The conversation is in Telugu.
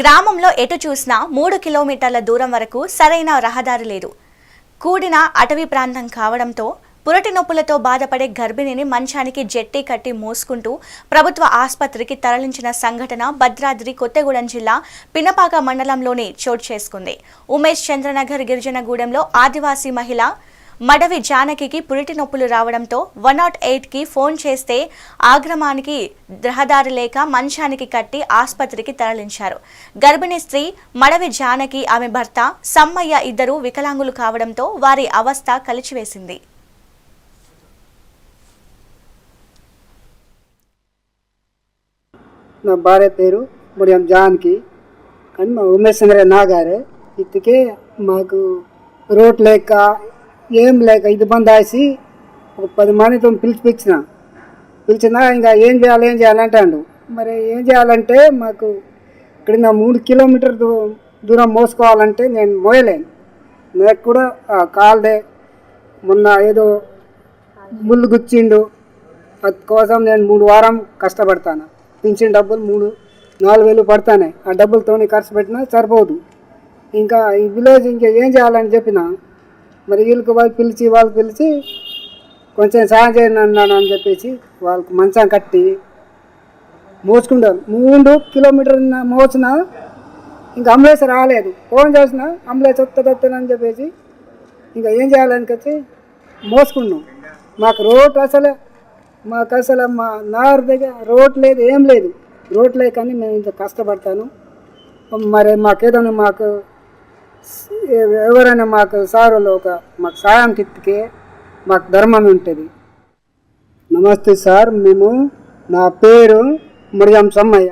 గ్రామంలో ఎటు చూసినా మూడు కిలోమీటర్ల దూరం వరకు సరైన రహదారి లేదు. కూడిన అటవీ ప్రాంతం కావడంతో పురటి నొప్పులతో బాధపడే గర్భిణిని మంచానికి జెట్టి కట్టి మోసుకుంటూ ప్రభుత్వ ఆసుపత్రికి తరలించిన సంఘటన భద్రాద్రి కొత్తగూడెం జిల్లా పినపాక మండలంలోనే చోటు చేసుకుంది. ఉమేష్ చంద్రనగర్ గిరిజనగూడెంలో ఆదివాసీ మహిళ మడవి జానకికి పురిటి నొప్పులు రావడంతో వన్ నాట్ ఎయిట్కి ఫోన్ చేస్తే ఆగ్రమానికి రహదారి లేక మంచానికి కట్టి ఆసుపత్రికి తరలించారు. గర్భిణీ స్త్రీ మడవి జానకి ఆమె భర్త సమ్మయ్య ఇద్దరు వికలాంగులు కావడంతో వారి అవస్థ కలిచివేసింది. నా భార్య పేరు ముడియం జాన్కి. కానీ మా ఉమేష్ చంద్ర నాగారే. ఇదికే మాకు రోడ్ లేక ఏం లేక ఇది బందాసి ఒక పది మందితో పిలిచిపించిన పిలిచినా. ఇంకా ఏం చేయాలి ఏం చేయాలి అంటాడు. మరి ఏం చేయాలంటే మాకు ఇక్కడ నా మూడు కిలోమీటర్ దూ దూరం మోసుకోవాలంటే నేను మోయలేను నాకు కూడా ఆ మొన్న ఏదో ముళ్ళు గుచ్చిండు. అది కోసం నేను మూడు వారం కష్టపడతాను. పింఛన్ డబ్బులు మూడు నాలుగు వేలు పడతానే. ఆ డబ్బులతో ఖర్చు పెట్టినా సరిపోదు. ఇంకా ఈ విలేజ్ ఇంకా ఏం చేయాలని చెప్పిన మరి వీళ్ళకి వాళ్ళు పిలిచి వాళ్ళు పిలిచి కొంచెం సాయం చేయండి అన్నాను అని చెప్పేసి వాళ్ళకి మంచం కట్టి మోసుకుంటారు. మూడు కిలోమీటర్ మోసిన ఇంకా అంబులెన్స్ రాలేదు. ఫోన్ చేసిన అంబులెన్స్ వస్తుందని చెప్పేసి ఇంకా ఏం చేయాలని వచ్చి మోసుకున్నాం. మాకు రోడ్ అసలే మాకు అసలు మా నార్ దగ్గర రోడ్ లేదు ఏం లేదు. రోడ్ లేకని మేము ఇంత కష్టపడతాను. మరి మాకేదైనా మాకు ఎవరైనా మాకు సారులో ఒక మాకు సాయం కిత్తికే మాకు ధర్మం ఉంటుంది. నమస్తే సార్ మేము నా పేరు మరియం సమ్మయ్య.